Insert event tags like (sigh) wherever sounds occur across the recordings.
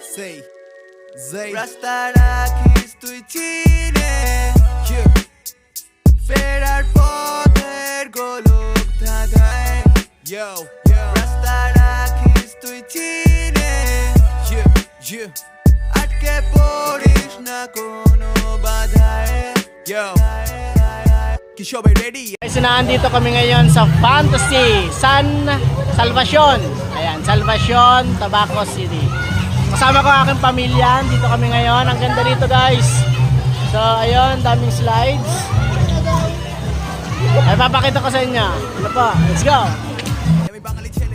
Say, Zay. Rastaraki estoy chile. Yeah. Ferar poder golok tagay. Yo, yo. Rastaraki estoy chile. Yeah, yeah. Atke porish na kono badhay. Yo. Kishobay ready. Guys, nandito kami ngayon sa Fantasy San Salvacion. Ayan, Salvacion, Tabaco City. Kasama ko aking pamilya. Dito kami ngayon. Ang ganda dito, guys. So, ayun, daming slides. Ay, papakita ko sa inyo. Ano pa? Let's go!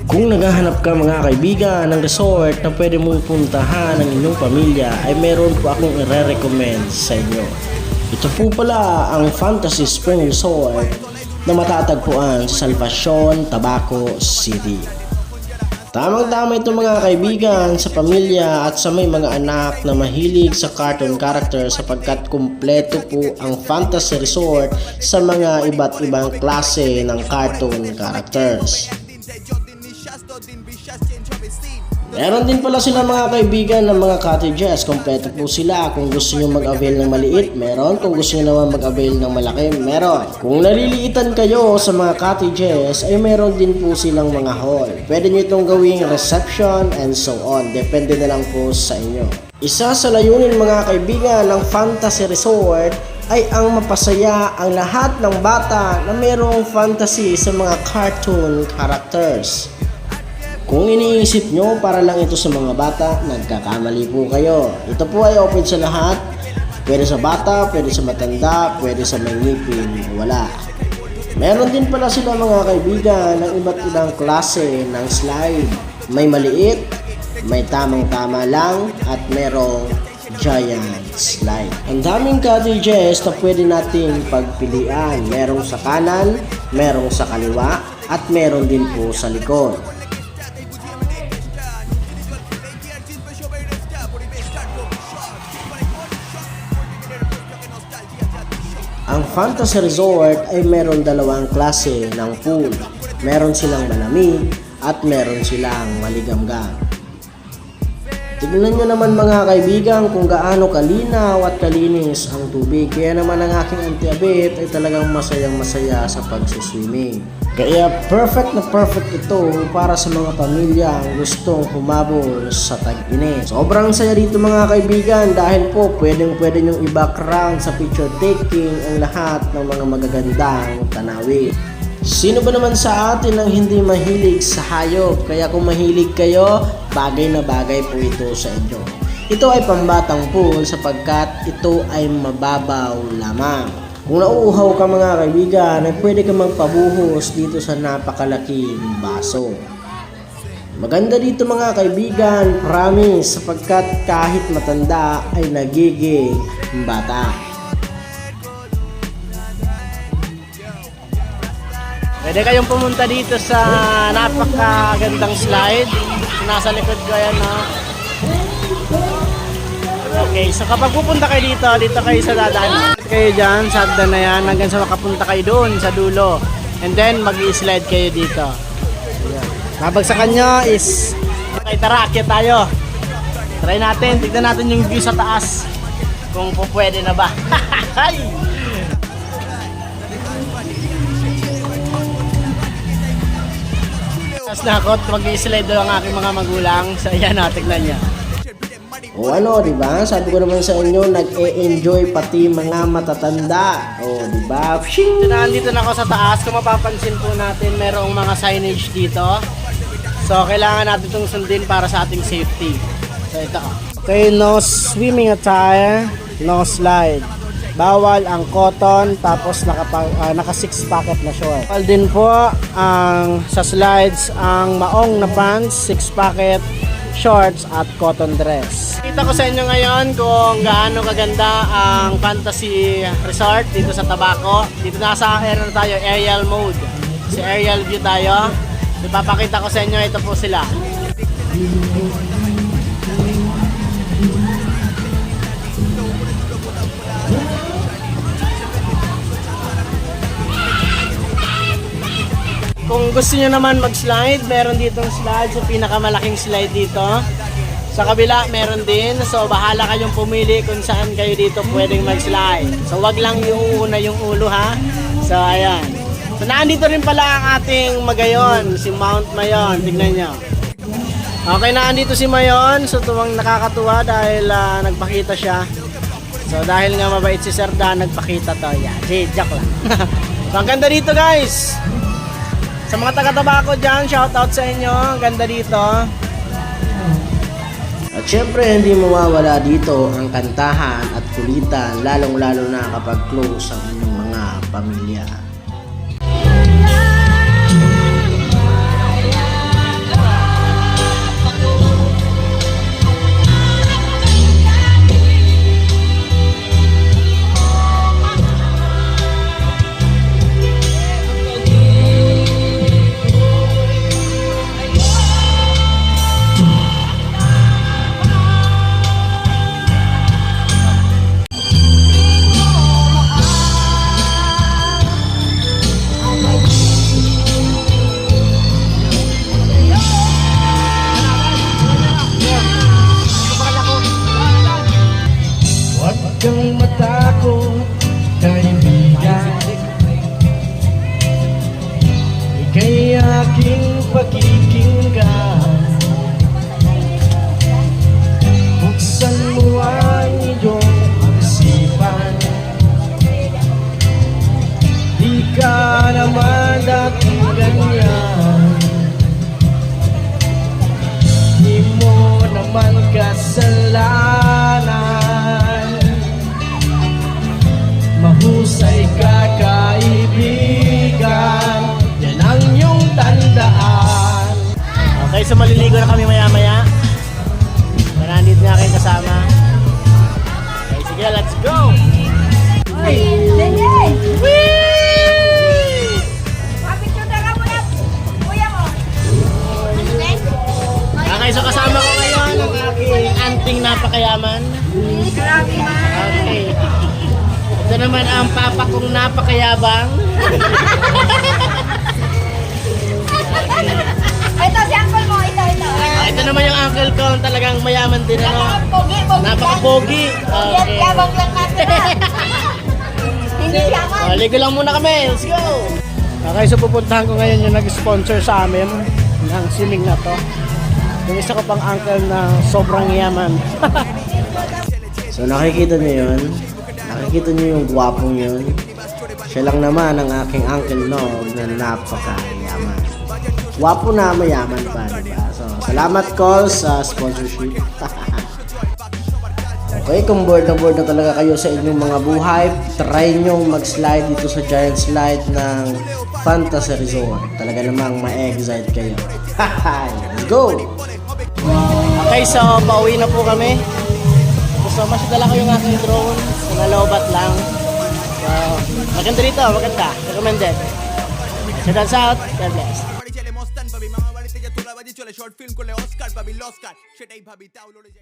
Kung naghahanap ka mga kaibigan ng resort na pwede mong puntahan ng inyong pamilya ay meron po akong ire-recommend sa inyo. Ito po pala ang Fantasy Spring Resort na matatagpuan sa Salvacion, Tabaco City. Tamang-tama ito mga kaibigan sa pamilya at sa may mga anak na mahilig sa cartoon character sapagkat kumpleto po ang fantasy resort sa mga iba't ibang klase ng cartoon characters. Meron din pala sila mga kaibigan ng mga cottages. Kompleto po sila. Kung gusto nyo mag-avail ng maliit, meron. Kung gusto nyo naman mag-avail ng malaki, meron. Kung naliliitan kayo sa mga cottages, ay meron din po silang mga hall. Pwede nyo itong gawing reception and so on. Depende na lang po sa inyo. Isa sa layunin mga kaibigan ng Fantasy Resort ay ang mapasaya ang lahat ng bata na mayroong fantasy sa mga cartoon characters. Kung iniisip nyo para lang ito sa mga bata, nagkakamali po kayo. Ito po ay open sa lahat. Pwede sa bata, pwede sa matanda, pwede sa may ngipin, wala. Meron din pala sila mga kaibigan ng iba't ibang klase ng slide. May maliit, may tamang-tama lang, at merong giant slide. Ang daming cottages na pwede nating pagpilian. Merong sa kanan, merong sa kaliwa, at meron din po sa likod. Ang Fantasy Resort ay meron dalawang klase ng pool. Meron silang malamig at meron silang maligamgam. Tignan nyo naman mga kaibigan kung gaano kalinaw at kalinis ang tubig. Kaya naman ang aking antiabit ay talagang masayang masaya sa pagsiswimming. Kaya perfect na perfect ito para sa mga pamilya ang gustong humabol sa tag-init. Sobrang saya dito mga kaibigan dahil po pwedeng pwede nyong i-background sa picture taking ang lahat ng mga magagandang tanawin. Sino ba naman sa atin ang hindi mahilig sa hayop? Kaya kung mahilig kayo, bagay na bagay po ito sa inyo. Ito ay pambatang pool sapagkat ito ay mababaw lamang. Kung nauuhaw ka mga kaibigan, ay pwede ka magpabuhos dito sa napakalaking baso. Maganda dito mga kaibigan, promise, sapagkat kahit matanda ay nagiging bata. Pwede kayong pumunta dito sa napakagandang slide. Nasa likod ko yan, no? Okay, so kapag pupunta kayo dito, dito kayo sa dadaan. Kayo dyan, sa na yan, hanggang sa makapunta kayo doon, sa dulo. And then, mag slide kayo dito. Ayan. Babagsakan nyo is... Okay, tara, akyat tayo. Try natin, tignan natin yung view sa taas. Kung po pwede na ba. (laughs) Hay! Tapos na ako, mag-slide daw ang aking mga magulang. So, ayan na, tignan niya. O ano, di ba? Sabi ko naman sa inyo, nag-e-enjoy pati mga matatanda. O, di ba? So, nandito na ako sa taas. Kung mapapansin po natin, merong mga signage dito. So, kailangan natin itong sundin para sa ating safety. So, ito. Okay, no swimming attire, no slide. Bawal ang cotton, tapos naka, naka 6 packet na short. Bawal din po ang sa slides ang maong na pants, 6 packet, shorts at cotton dress. Kita ko sa inyo ngayon kung gaano kaganda ang fantasy resort dito sa Tabaco. Dito nasa area na tayo, aerial mode. Si aerial view tayo. Ipapakita ko sa inyo, ito po sila. Kung gusto nyo naman mag-slide, meron ditong slide. So, pinakamalaking slide dito. Sa kabila, meron din. So, bahala kayong pumili kung saan kayo dito pwedeng mag-slide. So, wag lang yung una yung ulo, ha? So, ayan. So, naandito rin pala ang ating Magayon, si Mount Mayon. Tignan nyo. Okay, naandito si Mayon. So, tuwang nakakatuwa dahil ah, nagpakita siya. So, dahil nga mabait si Sir Dan, nagpakita to. Yeah, Jay, joke lang. (laughs) so, ang ganda dito, guys. Sa mga taga-tabako dyan, shoutout sa inyo. Ang ganda dito. At syempre, hindi mawawala dito ang kantahan at kulitan, lalong-lalo na kapag close ang inyong mga pamilya. Pakikinggan. Buksan mo ang iyong isipan Di ka naman Di mo naman kasalanan Okay, so maliligo na kami maya-maya. So, nandito na kayo kasama. Okay, sige, let's go! Kuya mo. Ano? Okay, so kasama ko ngayon ang aking anting napakayaman. Grabe. Okay. Ito naman ang papa kong napakayabang. (laughs) ito. Naman yung uncle ko, ang talagang mayaman din ano. Pogi, pogi. Napaka-pogi. Okay. Yabang lang natin na. Hindi yaman. So, ligo lang muna kami. Let's go! Okay, so pupuntahan ko ngayon yung nag-sponsor sa amin ng swimming na to. Yung isa ko pang uncle na sobrang yaman. (laughs) So nakikita niyo yun? Nakikita niyo yung gwapong yun? Siya lang naman ang aking Uncle Nog na napakayaman. Gwapo na mayaman pa, di ba? So, salamat call sa sponsorship. (laughs) okay, kung bored na bored na talaga kayo sa inyong mga buhay, try nyo mag-slide dito sa giant slide ng Fantasy Resort. Talaga namang ma-excite kayo. (laughs) Let's go! Okay, so pauwi na po kami. So, mas dala ko yung aking drone. So, nalobat lang. So, maganda dito, maganda. Recommended. So, that's out. God bless. Short film করলে Oscar পাবি লস্কার সেটাই ভাবি তাও লড়ে যাই।